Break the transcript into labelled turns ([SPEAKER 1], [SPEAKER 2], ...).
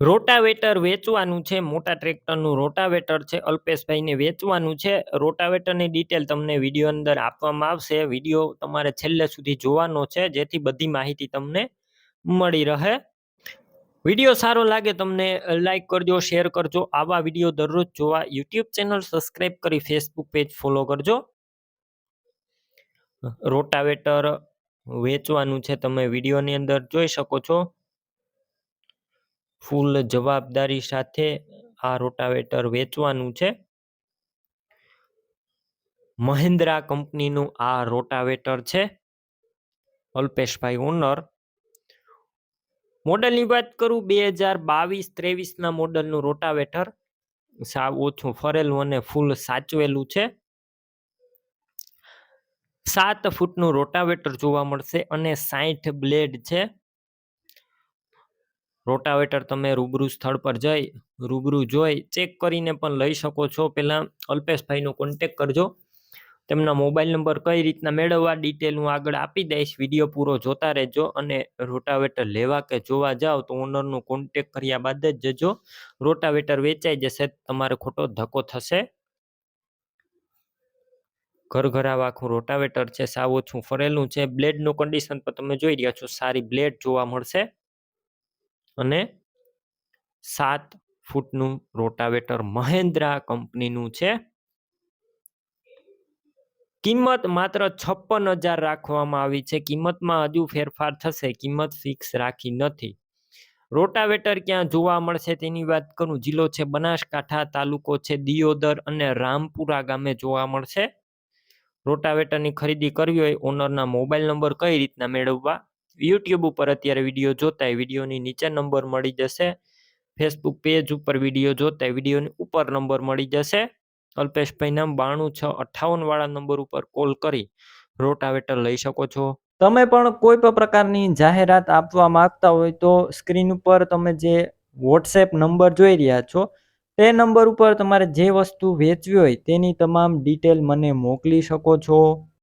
[SPEAKER 1] Rotavator વેચવાનું છે, મોટા ટ્રેક્ટરનું રોટાવેટર છે, અલ્પેશભાઈને વેચવાનું છે. રોટાવેટરની ડિટેલ તમને વીડિયો અંદર આપવામાં આવશે. વીડિયો તમારે છેલ્લે સુધી જોવાનો છે, જેથી બધી માહિતી તમને મળી રહે. વીડિયો સારો લાગે તમને લાઇક કરજો, શેર કરજો. આવા વીડિયો દરરોજ જોવા યુટ્યુબ ચેનલ સબસ્ક્રાઈબ કરી ફેસબુક પેજ ફોલો કરજો. રોટાવેટર વેચવાનું છે, તમે વિડીયોની અંદર જોઈ શકો છો. ફૂલ જવાબદારી સાથે આ રોટાવેટર વેચવાનું છે. મહિન્દ્રા કંપનીનું આ રોટાવેટર છે. અલ્પેશભાઈ ઓનર. મોડલની વાત કરું, બે હજાર બાવીસ ત્રેવીસના મોડલનું રોટાવેટર. સાવ ઓછું ફરેલું અને ફૂલ સાચવેલું છે. સાત ફૂટનું રોટાવેટર જોવા મળશે અને સાઠ બ્લેડ છે. રોટાવેટર તમે રૂબરૂ સ્થળ પર જઈ, રૂબરૂ જોઈ, ચેક કરીને પણ લઈ શકો છો. પહેલાં અલ્પેશભાઈનો કોન્ટેક કરજો. તેમના મોબાઈલ નંબર કઈ રીતના મેળવવા ડિટેલ હું આગળ આપી દઈશ. વીડિયો પૂરો જોતા રહેજો અને રોટાવેટર લેવા કે જોવા જાઓ તો ઓનરનો કોન્ટેક કર્યા બાદ જ જજો. રોટાવેટર વેચાઈ જશે, તમારે ખોટો ધક્કો થશે. ઘર ઘરાવ આખું રોટાવેટર છે, સાવ ઓછું ફરેલું છે. બ્લેડનું કન્ડિશન પણ તમે જોઈ રહ્યા છો, સારી બ્લેડ જોવા મળશે. અને સાત ફૂટનું રોટાવેટર મહેન્દ્રા કંપનીનું છે. કિંમત માત્ર છપ્પન હજાર રાખવામાં આવી છે. કિંમતમાં હજુ ફેરફાર થશે. કિંમત ફિક્સ રાખી નથી. રોટાવેટર ક્યાં જોવા મળશે તેની વાત કરું. જિલ્લો છે બનાસકાંઠા, તાલુકો છે દિયોદર અને રામપુરા ગામે જોવા મળશે. રોટાવેટરની ખરીદી કરવી હોય ઓનરના મોબાઈલ નંબર કઈ રીતના મેળવવા? યુટ્યુબ ઉપર અત્યારે વીડિયો જોતા વિડીયોની નીચે નંબર મળી જશે. ફેસબુક પેજ ઉપર વીડિયો જોતા વિડીયોની ઉપર નંબર મળી જશે. અલ્પેશભાઈ નામ બાણું છ અઠ્ઠાવન વાળા નંબર ઉપર કોલ કરી. રોટાવેટર લઈ શકો છો. તમે પણ કોઈ પણ પ્રકારની જાહેરાત આપવા માંગતા હોય તો સ્ક્રીન ઉપર તમે જે વોટ્સએપ નંબર જોઈ રહ્યા છો, તે નંબર ઉપર તમારે જે વસ્તુ વેચવી હોય તેની તમામ ડિટેલ મને મોકલી શકો છો.